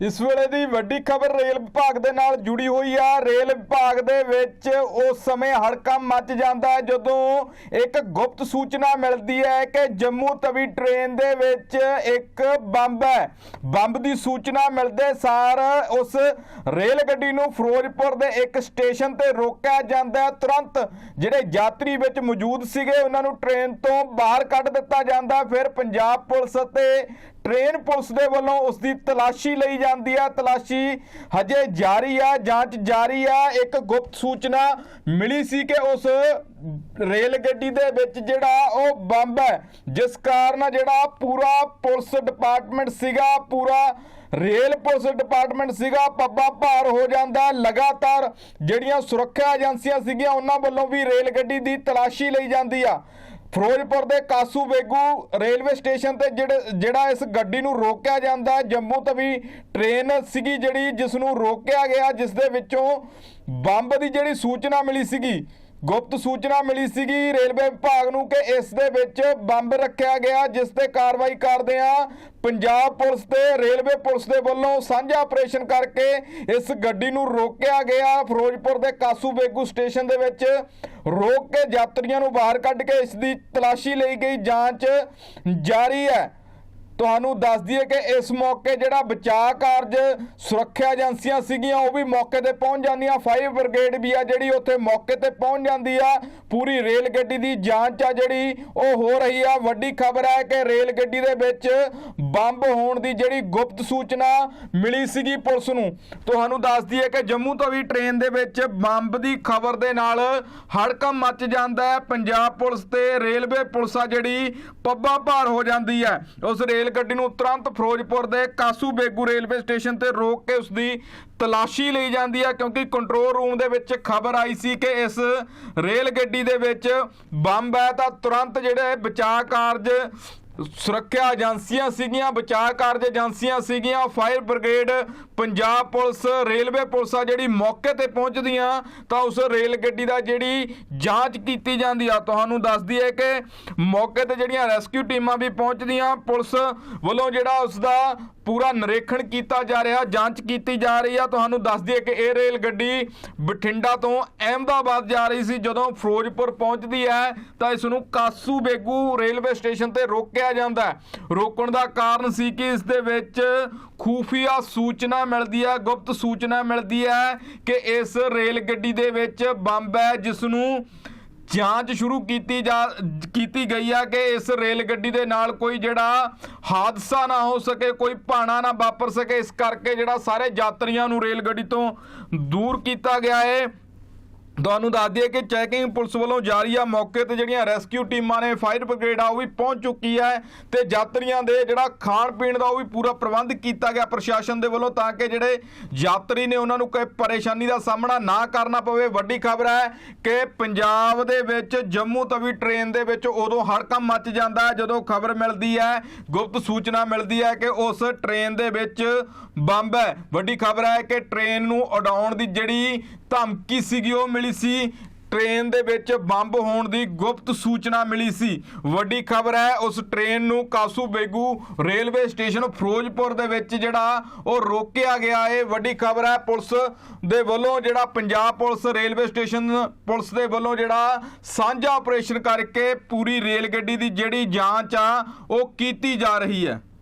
ਇਸ ਵੇਲੇ ਦੀ ਵੱਡੀ ਖਬਰ ਰੇਲ ਵਿਭਾਗ ਦੇ ਨਾਲ ਜੁੜੀ ਹੋਈ ਆ। ਰੇਲ ਵਿਭਾਗ ਦੇ ਵਿੱਚ ਉਸ ਸਮੇਂ ਹੜਕੰਪ ਮੱਚ ਜਾਂਦਾ ਹੈ ਜਦੋਂ ਇੱਕ ਗੁਪਤ ਸੂਚਨਾ ਮਿਲਦੀ ਹੈ ਕਿ ਜੰਮੂ ਤਵੀ ਟ੍ਰੇਨ ਦੇ ਵਿੱਚ ਇੱਕ ਬੰਬ ਹੈ। ਬੰਬ ਦੀ ਸੂਚਨਾ ਮਿਲਦੇ ਸਾਰ ਉਸ ਰੇਲ ਗੱਡੀ ਨੂੰ ਫਿਰੋਜ਼ਪੁਰ ਦੇ ਇੱਕ ਸਟੇਸ਼ਨ ਤੇ ਰੋਕਿਆ ਜਾਂਦਾ ਹੈ। ਤੁਰੰਤ ਜਿਹੜੇ ਯਾਤਰੀ ਵਿੱਚ ਮੌਜੂਦ ਸੀਗੇ, ਉਹਨਾਂ ਨੂੰ ਟ੍ਰੇਨ ਤੋਂ ਬਾਹਰ ਕੱਢ ਦਿੱਤਾ ਜਾਂਦਾ। ਫਿਰ ਪੰਜਾਬ ਪੁਲਿਸ ਅਤੇ ਟ੍ਰੇਨ ਪੁਲਿਸ ਦੇ ਵੱਲੋਂ ਉਸ ਦੀ ਤਲਾਸ਼ੀ ਲਈ ਜਾਂਦੀ ਹੈ ਤਲਾਸ਼ੀ ਹਜੇ ਜਾਰੀ ਆ, ਜਾਂਚ ਜਾਰੀ ਆ। ਇੱਕ ਗੁਪਤ ਸੂਚਨਾ ਮਿਲੀ ਸੀ ਕਿ ਉਸ ਰੇਲ ਗੱਡੀ ਦੇ ਵਿੱਚ ਜਿਹੜਾ ਉਹ ਬੰਬ ਹੈ, ਜਿਸ ਕਾਰਨ ਜਿਹੜਾ ਪੂਰਾ ਪੁਲਿਸ ਡਿਪਾਰਟਮੈਂਟ ਸੀਗਾ, ਪੂਰਾ ਰੇਲ ਪੁਲਿਸ ਡਿਪਾਰਟਮੈਂਟ ਸੀਗਾ, ਪੱਬਾ ਭਾਰ ਹੋ ਜਾਂਦਾ। ਲਗਾਤਾਰ ਜਿਹੜੀਆਂ ਸੁਰੱਖਿਆ ਏਜੰਸੀਆਂ ਸੀਗੀਆਂ, ਉਹਨਾਂ ਵੱਲੋਂ ਵੀ ਰੇਲ ਗੱਡੀ ਦੀ ਤਲਾਸ਼ੀ ਲਈ ਜਾਂਦੀ ਆ। ਫਿਰੋਜ਼ਪੁਰ ਦੇ ਕਾਸੂ ਬੇਗੂ ਰੇਲਵੇ ਸਟੇਸ਼ਨ ਤੇ ਜਿਹੜੇ ਜਿਹੜਾ ਇਸ ਗੱਡੀ ਨੂੰ ਰੋਕਿਆ ਜਾਂਦਾ ਜੰਮੂ ਤੋਂ ਵੀ ਟ੍ਰੇਨ ਸੀਗੀ ਜਿਹੜੀ ਜਿਸ ਨੂੰ ਰੋਕਿਆ ਗਿਆ, ਜਿਸ ਦੇ ਵਿੱਚੋਂ ਬੰਬ ਦੀ ਜਿਹੜੀ ਸੂਚਨਾ ਮਿਲੀ ਸੀਗੀ। ਗੁਪਤ ਸੂਚਨਾ ਮਿਲੀ ਸੀਗੀ ਰੇਲਵੇ ਵਿਭਾਗ ਨੂੰ ਕਿ ਇਸ ਦੇ ਵਿੱਚ ਬੰਬ ਰੱਖਿਆ ਗਿਆ, ਜਿਸ ਤੇ ਕਾਰਵਾਈ ਕਰਦੇ ਆ ਪੰਜਾਬ ਪੁਲਿਸ ਤੇ ਰੇਲਵੇ ਪੁਲਿਸ ਦੇ ਵੱਲੋਂ ਸਾਂਝਾ ਆਪਰੇਸ਼ਨ ਕਰਕੇ ਇਸ ਗੱਡੀ ਨੂੰ ਰੋਕਿਆ ਗਿਆ। ਫਿਰੋਜ਼ਪੁਰ ਦੇ ਕਾਸੂ ਬੇਗੂ ਸਟੇਸ਼ਨ ਦੇ ਵਿੱਚ ਰੋਕ ਕੇ ਯਾਤਰੀਆਂ ਨੂੰ ਬਾਹਰ ਕੱਢ ਕੇ ਇਸ ਦੀ ਤਲਾਸ਼ੀ ਲਈ ਗਈ। ਜਾਂਚ ਜਾਰੀ ਹੈ। ਤੁਹਾਨੂੰ ਦੱਸ ਦਈਏ ਕਿ ਇਸ ਮੌਕੇ ਜਿਹੜਾ ਬਚਾਅ ਕਾਰਜ ਸੁਰੱਖਿਆ ਏਜੰਸੀਆਂ ਸੀਗੀਆਂ, ਉਹ ਵੀ ਮੌਕੇ ਤੇ ਪਹੁੰਚ ਜਾਂਦੀਆਂ। ਫਾਇਰ ਬ੍ਰਿਗੇਡ ਵੀ ਆ ਜਿਹੜੀ ਉੱਥੇ ਮੌਕੇ ਤੇ ਪਹੁੰਚ ਜਾਂਦੀ ਆ। ਪੂਰੀ ਰੇਲ ਗੱਡੀ ਦੀ ਜਾਂਚ ਆ ਜਿਹੜੀ, ਉਹ ਹੋ ਰਹੀ ਆ। ਵੱਡੀ ਖਬਰ ਹੈ ਕਿ ਰੇਲ ਗੱਡੀ ਦੇ ਵਿੱਚ ਬੰਬ ਹੋਣ ਦੀ ਜਿਹੜੀ ਗੁਪਤ ਸੂਚਨਾ ਮਿਲੀ ਸੀਗੀ ਪੁਲਿਸ ਨੂੰ। ਤੁਹਾਨੂੰ ਦੱਸ ਦਈਏ ਕਿ ਜੰਮੂ ਤੋਂ ਵੀ ਟ੍ਰੇਨ ਦੇ ਵਿੱਚ ਬੰਬ ਦੀ ਖਬਰ ਦੇ ਨਾਲ ਹੜਕਮ ਮੱਚ ਜਾਂਦਾ ਹੈ। ਪੰਜਾਬ ਪੁਲਿਸ ਤੇ ਰੇਲਵੇ ਪੁਲਿਸ ਆ ਜਿਹੜੀ, ਪੱਬਾ ਭਾਰ ਹੋ ਜਾਂਦੀ ਹੈ। ਉਸ ਰੇਲ ਗੱਡੀ ਨੂੰ ਤੁਰੰਤ ਫਿਰੋਜ਼ਪੁਰ ਦੇ ਕਾਸੂ ਬੇਗੂ ਰੇਲਵੇ ਸਟੇਸ਼ਨ ਤੇ ਰੋਕ ਕੇ ਉਸ ਦੀ ਤਲਾਸ਼ੀ ਲਈ ਜਾਂਦੀ ਹੈ, ਕਿਉਂਕਿ ਕੰਟਰੋਲ ਰੂਮ ਦੇ ਵਿੱਚ ਖਬਰ ਆਈ ਸੀ ਕਿ ਇਸ ਰੇਲ ਗੱਡੀ ਦੇ ਵਿੱਚ ਬੰਬ ਹੈ ਤਾਂ ਤੁਰੰਤ ਜਿਹੜੇ ਬਚਾਅ ਕਾਰਜ ਸੁਰੱਖਿਆ ਏਜੰਸੀਆਂ ਸੀਗੀਆਂ, ਬਚਾਅ ਕਾਰਜ ਏਜੰਸੀਆਂ ਸੀਗੀਆਂ, fire brigade, Punjab police, railway police ਆ ਜਿਹੜੀ ਮੌਕੇ ਤੇ ਪਹੁੰਚਦੀਆਂ, ਤਾਂ ਉਸ ਰੇਲ ਗੱਡੀ ਦਾ ਜਿਹੜੀ ਜਾਂਚ ਕੀਤੀ ਜਾਂਦੀ ਆ, ਤੁਹਾਨੂੰ ਦੱਸ ਦਈਏ ਕਿ ਮੌਕੇ ਤੇ ਜਿਹੜੀਆਂ ਰੈਸਕਿਊ ਟੀਮਾਂ ਵੀ ਪਹੁੰਚਦੀਆਂ, ਪੁਲਿਸ ਵੱਲੋਂ ਜਿਹੜਾ ਉਸ ਦਾ ਪੂਰਾ ਨਿਰੀਖਣ ਕੀਤਾ ਜਾ ਰਿਹਾ, ਜਾਂਚ ਕੀਤੀ ਜਾ ਰਹੀ ਆ। ਤੁਹਾਨੂੰ ਦੱਸ ਦਈਏ ਕਿ ਇਹ ਰੇਲ ਗੱਡੀ ਬਠਿੰਡਾ ਤੋਂ ਅਹਿਮਦਾਬਾਦ ਜਾ ਰਹੀ ਸੀ। ਜਦੋਂ ਫਿਰੋਜ਼ਪੁਰ ਪਹੁੰਚਦੀ ਹੈ, ਤਾਂ ਇਸ ਨੂੰ ਕਾਸੂ ਬੇਗੂ ਰੇਲਵੇ ਸਟੇਸ਼ਨ ਤੇ ਰੋਕਿਆ ਜਾਂਦਾ ਰੋਕਣ ਦਾ ਕਾਰਨ ਸੀ ਕਿ ਇਸ ਦੇ ਵਿੱਚ ਖੂਫੀਆ ਸੂਚਨਾ ਮਿਲਦੀ ਹੈ, ਗੁਪਤ ਸੂਚਨਾ ਮਿਲਦੀ ਹੈ ਕਿ ਇਸ ਰੇਲ ਗੱਡੀ ਦੇ ਵਿੱਚ ਬੰਬ ਹੈ, ਜਿਸ ਨੂੰ ਜਾਂਚ ਸ਼ੁਰੂ ਕੀਤੀ ਜਾ, ਕੀਤੀ ਗਈ ਆ ਕਿ ਇਸ ਰੇਲ ਗੱਡੀ ਦੇ ਨਾਲ ਕੋਈ ਜਿਹੜਾ ਹਾਦਸਾ ਨਾ ਹੋ ਸਕੇ, ਕੋਈ ਭਾਣਾ ਨਾ ਵਾਪਰ ਸਕੇ। ਇਸ ਕਰਕੇ ਜਿਹੜਾ ਸਾਰੇ ਯਾਤਰੀਆਂ ਨੂੰ ਰੇਲ ਗੱਡੀ ਤੋਂ ਦੂਰ ਕੀਤਾ ਗਿਆ ਹੈ। ਤੁਹਾਨੂੰ ਦੱਸ ਦਈਏ ਕਿ ਚੈਕਿੰਗ ਪੁਲਿਸ ਵੱਲੋਂ ਜਾਰੀ ਆ ਮੌਕੇ ਤੇ ਜਿਹੜੀਆਂ ਰੈਸਕਿਊ ਟੀਮਾਂ ਨੇ ਫਾਇਰ ਬ੍ਰਿਗੇਡ ਆ, ਉਹ ਵੀ ਪਹੁੰਚ ਚੁੱਕੀ ਹੈ ਤੇ ਯਾਤਰੀਆਂ ਦੇ ਜਿਹੜਾ ਖਾਣ ਪੀਣ ਦਾ ਉਹ ਵੀ ਪੂਰਾ ਪ੍ਰਬੰਧ ਕੀਤਾ ਗਿਆ ਪ੍ਰਸ਼ਾਸਨ ਦੇ ਵੱਲੋਂ ਤਾਂ ਕਿ ਜਿਹੜੇ ਯਾਤਰੀ ਨੇ ਉਹਨਾਂ ਨੂੰ ਕੋਈ ਪਰੇਸ਼ਾਨੀ ਦਾ ਸਾਹਮਣਾ ਨਾ ਕਰਨਾ ਪਵੇ। ਵੱਡੀ ਖਬਰ ਹੈ ਕਿ ਪੰਜਾਬ ਦੇ ਵਿੱਚ ਜੰਮੂ ਤਵੀ ਟ੍ਰੇਨ ਦੇ ਵਿੱਚ ਉਦੋਂ ਹੜਕੰਪ ਮੱਚ ਜਾਂਦਾ ਹੈ ਜਦੋਂ ਖਬਰ ਮਿਲਦੀ ਹੈ, ਗੁਪਤ ਸੂਚਨਾ ਮਿਲਦੀ ਹੈ ਕਿ ਉਸ ਟ੍ਰੇਨ ਦੇ ਵਿੱਚ ਬੰਬ ਹੈ। ਵੱਡੀ ਖਬਰ ਹੈ ਕਿ ਟ੍ਰੇਨ ਨੂੰ ਉਡਾਉਣ ਦੀ ਜਿਹੜੀ ਧਮਕੀ ਸੀਗੀ, ਉਹ ਮਿਲੀ ਸੀ। ਟ੍ਰੇਨ ਦੇ ਵਿੱਚ ਬੰਬ ਹੋਣ ਦੀ ਗੁਪਤ ਸੂਚਨਾ ਮਿਲੀ ਸੀ। ਵੱਡੀ ਖਬਰ ਹੈ, ਉਸ ਟ੍ਰੇਨ ਨੂੰ ਕਾਸੂ ਬੇਗੂ ਰੇਲਵੇ ਸਟੇਸ਼ਨ ਫਿਰੋਜ਼ਪੁਰ ਦੇ ਵਿੱਚ ਜਿਹੜਾ ਉਹ ਰੋਕਿਆ ਗਿਆ। ਹੈ ਵੱਡੀ ਖਬਰ ਹੈ, ਪੁਲਿਸ ਦੇ ਵੱਲੋਂ ਜਿਹੜਾ Punjab police, railway station police ਦੇ ਵੱਲੋਂ ਜਿਹੜਾ ਸਾਂਝਾ ਆਪਰੇਸ਼ਨ ਕਰਕੇ ਪੂਰੀ ਰੇਲ ਗੱਡੀ ਦੀ ਜਿਹੜੀ ਜਾਂਚ ਆ, ਉਹ ਕੀਤੀ ਜਾ ਰਹੀ ਹੈ।